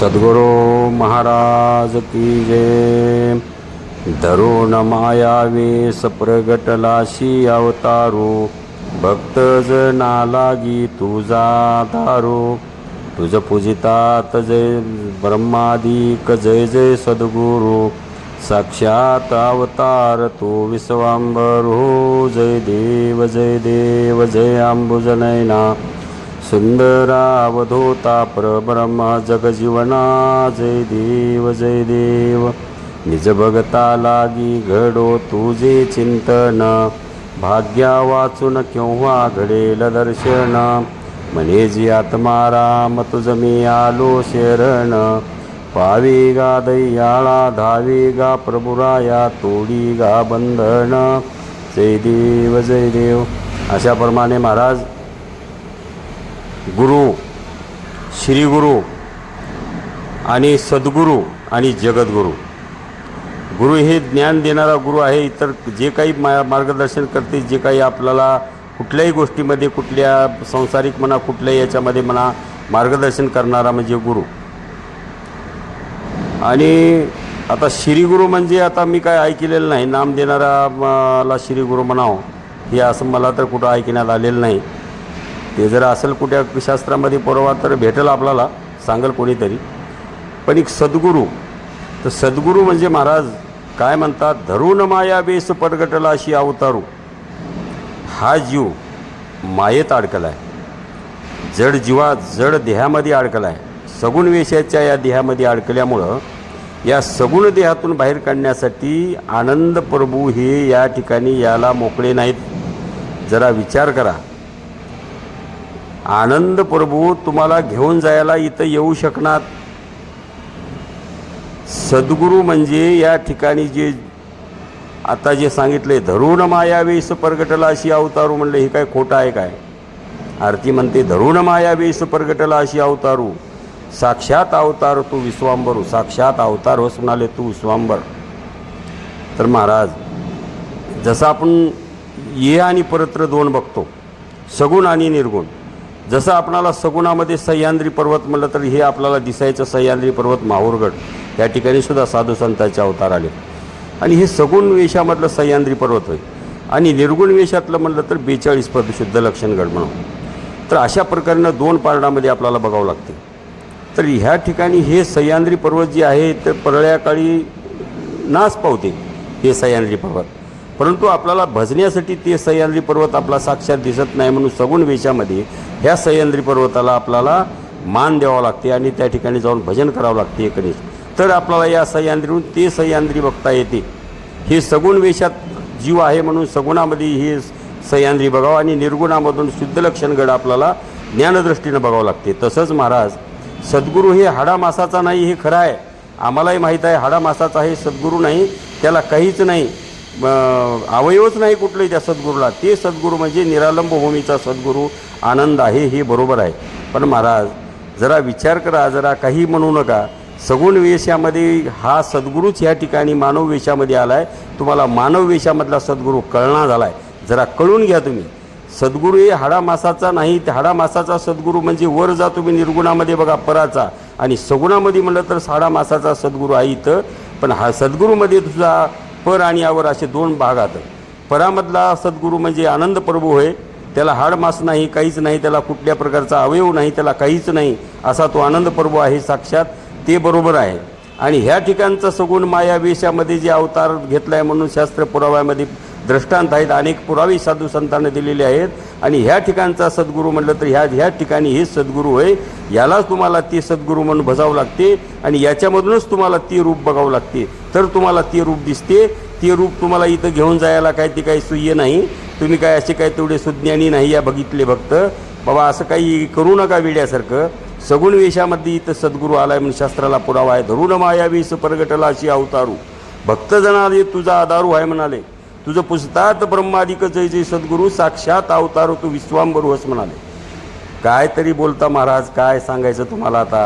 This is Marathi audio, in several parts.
सद्गुरू महाराज की जय। धरून मायावेस प्रगटलाशी अवतारू भक्त जना लागी तुझा दारू। तुझ पूजितात जय ब्रह्मादिक जय जय सद्गुरू। साक्षात अवतार तू हो जय देव जय देव जय अंबुजनैना सुंदरावधूता परब्रह्म जगजीवना जय देव जय देव। निज भगता लागी घडो तुझे चिंतन। भाग्या वाचून केव्हा घडेल दर्शन? म्हणे आत्मा राम तुझ मी आलो शरण। पावी गा दैयाळा धावी गा प्रभुराया तोडी गा बंधन। जय देव जय देव। अशाप्रमाणे महाराज गुरु श्रीगुरु आणि सद्गुरू आणि जगद्गुरू. गुरु हे ज्ञान देणारा गुरु आहे इतर जे काही मा मार्गदर्शन करते जे काही आपल्याला कुठल्याही गोष्टीमध्ये कुठल्या संसारिक म्हणा कुठल्याही याच्यामध्ये म्हणा मार्गदर्शन करणारा म्हणजे गुरु. आणि आता श्रीगुरु म्हणजे आता मी काय ऐकलेलं नाही. नाम देणारा मला श्रीगुरु म्हणावं हे असं मला तर कुठं ऐकण्यात आलेलं नाही. ते जर असेल कुठ्या शास्त्रामध्ये पुरावा तर भेटेल आपल्याला सांगेल कोणीतरी. पण एक सद्गुरू तर सद्गुरू म्हणजे महाराज काय म्हणतात? धरून माया बेस परगटला अशी अवतारू. हा जीव मायेत अडकला आहे जड जीवा जड देहामध्ये अडकला आहे सगुण वेशाच्या या देहामध्ये अडकल्यामुळं या सगुण देहातून बाहेर काढण्यासाठी आनंद प्रभू हे या ठिकाणी याला मोकळे नाहीत. जरा विचार करा. आनंद प्रभू तुम्हाला घेऊन जायला इथं येऊ शकणार. सद्गुरू म्हणजे या ठिकाणी जे आता जे सांगितले धरून मायावेस परगटला अशी अवतारू म्हणले हे काय खोटं आहे काय? आरती म्हणते धरून मायावेस परगटला अशी अवतारू. साक्षात अवतार तू विश्वांबरू हो, साक्षात अवतार होस म्हणाले तू विश्वांबर. तर महाराज जसं आपण ये आणि परत्र दोन बघतो सगुण आणि निर्गुण जसं आपणाला सगुणामध्ये सह्याद्री पर्वत म्हणलं तर हे आपल्याला दिसायचं सह्याद्री पर्वत माहूरगड. या ठिकाणी सुद्धा साधू संतांचे अवतार आले. आणि हे सगुण वेशामधलं सह्याद्री पर्वत होय. आणि निर्गुण वेशातलं म्हणलं तर बेचाळीस पद शुद्ध लक्षणगड म्हणून. तर अशा प्रकारनं दोन पारणामध्ये आपल्याला बघावं लागते. तर ह्या ठिकाणी हे सह्याद्री पर्वत जे आहे ते परळ्याकाळी नाश नाच पावते हे सह्याद्री पर्वत. परंतु आपल्याला भजण्यासाठी ते सह्याद्री पर्वत आपला साक्षात दिसत नाही म्हणून सगुण वेशामध्ये ह्या सह्याद्री पर्वताला आपल्याला मान द्यावा लागते आणि त्या ठिकाणी जाऊन भजन करावं लागते एकणीच तर आपल्याला या सह्याद्रीहून ते सह्याद्री बघता येते. हे सगुण वेशात जीव आहे म्हणून सगुणामध्ये हे सह्याद्री बघावं आणि निर्गुणामधून शुद्ध लक्षणगड आपल्याला ज्ञानदृष्टीनं बघावं लागते. तसंच महाराज सद्गुरू हे हाडा मासाचा नाही हे खरं आहे. आम्हालाही माहीत आहे हाडा मासाचा हे सद्गुरू नाही त्याला काहीच नाही. अवयवच नाही कुठलंही त्या सद्गुरूला. ते सद्गुरू म्हणजे निरालंब भूमीचा सद्गुरू आनंद आहे हे बरोबर आहे. पण महाराज जरा विचार करा जरा काही म्हणू नका. सगुण वेशामध्ये हा सद्गुरूच ह्या ठिकाणी मानव वेशामध्ये आला आहे तुम्हाला मानव वेशामधला सद्गुरू कळणा झाला आहे जरा कळून घ्या तुम्ही. सद्गुरू हे हाडा मासाचा नाही ते हाडा मासाचा सद्गुरू म्हणजे वर जा तुम्ही निर्गुणामध्ये बघा पराचा. आणि सगुणामध्ये म्हणलं तर साडा मासाचा सद्गुरू आहे इथं. पण हा सद्गुरूमध्ये तुझा पर आणि यावर असे दोन भाग परामधला सद्गुरू म्हणजे आनंद प्रभू होय त्याला हाडमास नाही काहीच नाही त्याला कुठल्या प्रकारचा अवयव नाही त्याला काहीच नाही असा तो आनंद प्रभू आहे साक्षात ते बरोबर आहे. आणि ह्या ठिकाणचं सगुण माया वेशामध्ये जे अवतार घेतला आहे म्हणून शास्त्र पुराव्यामध्ये दृष्टांत आहेत. अनेक पुरावे साधू संतांना दिलेले आहेत. आणि ह्या ठिकाणचा सद्गुरू म्हटलं तर ह्या ह्या ठिकाणी हे सद्गुरू आहे. यालाच तुम्हाला ते सद्गुरू म्हणून भजावं लागते. आणि याच्यामधूनच तुम्हाला ते रूप बघावं लागते. तर तुम्हाला ते रूप दिसते. ते रूप तुम्हाला इथं घेऊन जायला काय ते काही सुय्य नाही. तुम्ही काय असे काय तेवढे सुज्ञानी नाही या बघितले भक्त बाबा असं काही करू नका वेड्यासारखं. सगुण वेशामध्ये इथं सद्गुरू आलाय म्हणून शास्त्राला पुरावा आहे. धरून माया वेश परगटला अशी अवतारू. भक्तजनाले तुझा आधारू आहे म्हणाले. तुझं पुसतात ब्रह्मादिक जय जय सद्गुरू साक्षात अवतार तू विश्वांबरू होस म्हणाले. काय तरी बोलता महाराज काय सांगायचं तुम्हाला आता?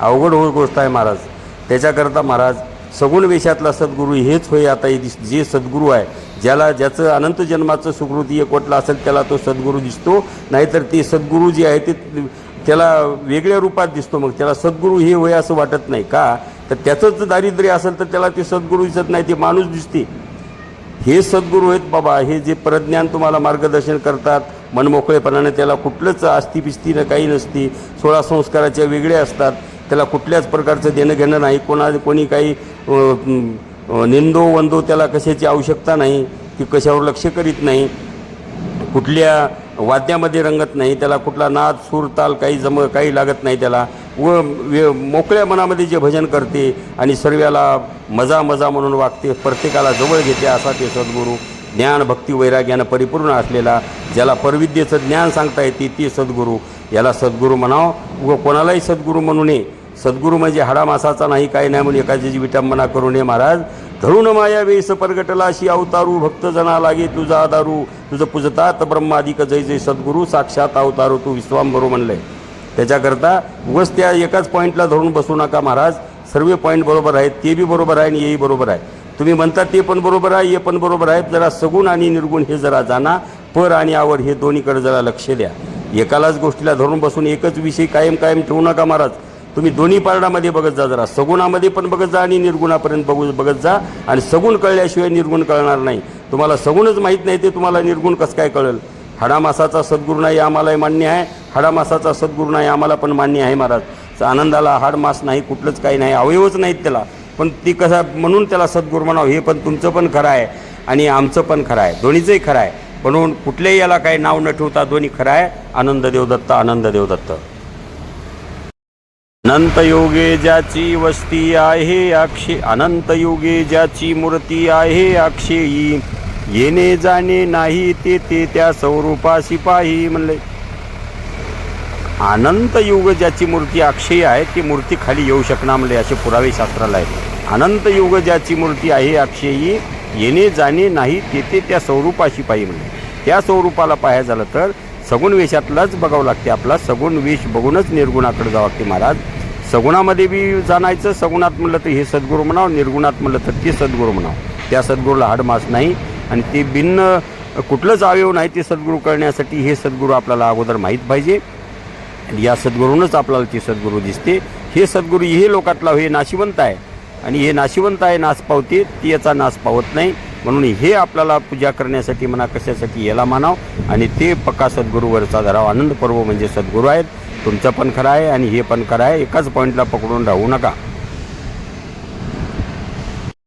अवघड हो गोष्ट आहे महाराज. त्याच्याकरता महाराज सगुण वेशातला सद्गुरू हेच होय आता हे दिस जे सद्गुरू आहे ज्याला ज्याचं अनंत जन्माचं सुकृती एकवटलं असेल त्याला तो सद्गुरू दिसतो. नाहीतर ते सद्गुरू जे आहे ते त्याला वेगळ्या रूपात दिसतो मग. त्याला सद्गुरू हे होय असं वाटत नाही. का? तर त्याचंच दारिद्र्य असेल तर त्याला ते सद्गुरू दिसत नाही ते माणूस दिसते. हे सद्गुरू आहेत बाबा हे जे प्रज्ञान तुम्हाला मार्गदर्शन करतात मनमोकळेपणाने त्याला कुठलंच आस्ती न काही नसती सोळा संस्काराच्या वेगळे असतात त्याला कुठल्याच प्रकारचं देणं घेणं नाही कोणा कोणी काही निंदो वंदो त्याला कशाची आवश्यकता नाही ती कशावर लक्ष करीत नाही कुठल्या वाद्यामध्ये रंगत नाही त्याला कुठला नाद सूर ताल काही जम काही लागत नाही त्याला. व वे मोकळ्या मनामध्ये जे भजन करते आणि सर्वाला मजा मजा म्हणून वागते प्रत्येकाला जवळ घेते असा ते सद्गुरू ज्ञान भक्ती वैराग्यानं परिपूर्ण असलेला ज्याला परविद्येचं ज्ञान सांगता येते ते सद्गुरू. याला सद्गुरू म्हणावं. व कोणालाही सद्गुरू म्हणू नये. सद्गुरू म्हणजे हाडामासाचा नाही काय नाही म्हणून एखाद्याची विटंबना करू नये महाराज. धरून माया वेस परगटला अशी अवतारू भक्त जना लागे तुझा आदारू. तुझं पूजतात ब्रह्मादिक जय जय सद्गुरू साक्षात अवतारू तू विश्वांबरो म्हणलंय. त्याच्याकरता उगच त्या एकाच पॉईंटला धरून बसू नका महाराज. सर्व पॉईंट बरोबर आहेत ते बी बरोबर आहे आणि हेही बरोबर आहे. तुम्ही म्हणता ते पण बरोबर आहे हे पण बरोबर आहे. जरा सगुण आणि निर्गुण हे जरा जाणा. पर आणि आवड हे दोन्हीकडे जरा लक्ष द्या. एकालाच गोष्टीला धरून बसून एकच विषय कायम कायम ठेवू नका महाराज. तुम्ही दोन्ही पारडामध्ये बघत जा जरा. सगुणामध्ये पण बघत जा आणि निर्गुणापर्यंत बघू बघत जा. आणि सगुण कळल्याशिवाय निर्गुण कळणार नाही. तुम्हाला सगुणच माहीत नाही ते तुम्हाला निर्गुण कसं काय कळेल? हाडामासाचा सद्गुरू नाही आम्हालाही मान्य आहे. हाडामासाचा सद्गुरू नाही आम्हाला पण मान्य आहे महाराज. आनंदाला हाडमास नाही कुठलंच काही नाही अवयवच नाहीत त्याला. पण ती कसा म्हणून त्याला सद्गुरू म्हणावं हे पण तुमचं पण खरं आहे आणि आमचं पण खरं आहे. दोन्हीचंही खरं आहे. म्हणून कुठल्याही याला काही नाव न ठेवता दोन्ही खरं आहे. आनंद देवदत्त आनंद देवदत्त अनंत योगे ज्याची वस्ती आहे अक्षे अनंत योगे ज्याची मूर्ती आहे अक्षयी. येणे जाणे नाही ते ते त्या स्वरूपाशी पाही म्हणले. अनंत युग ज्याची मूर्ती अक्षय आहे ती मूर्ती खाली येऊ शकणार म्हणजे असे पुरावे शास्त्राला आहेत. अनंत युग ज्याची मूर्ती आहे अक्षयी येणे जाणे नाही ते ते त्या स्वरूपाशी पाहिजे म्हणले त्या स्वरूपाला पाहायला झालं तर सगुण वेशातलाच बघावं लागते आपला. सगुण वेश बघूनच निर्गुणाकडे जावं लागते महाराज. सगुणामध्ये बी जाणायचं सगुणात म्हणलं तर हे सद्गुरू म्हणावं निर्गुणात म्हणलं तर ते सद्गुरू म्हणावं. त्या सद्गुरूला हाडमास नाही आणि ते भिन्न कुठलंच अवयव नाही ते सद्गुरू करण्यासाठी हे सद्गुरू आपल्याला अगोदर माहीत पाहिजे. या सद्गुरूनच आपल्याला ती सद्गुरू दिसते. हे सद्गुरू हे लोकातला हे नाशिवंत आहे. आणि हे नाशिवंत आहे नाश पावते ती याचा नाश पावत नाही. म्हणून हे आपल्याला पूजा करण्यासाठी म्हणा कशासाठी याला मानाव आणि ते पक्का सद्गुरूवरचा धराव. आनंद पर्व म्हणजे सद्गुरू आहेत. तुमचं पण खरं आहे आणि हे पण खरं आहे. एकाच पॉईंटला पकडून राहू नका.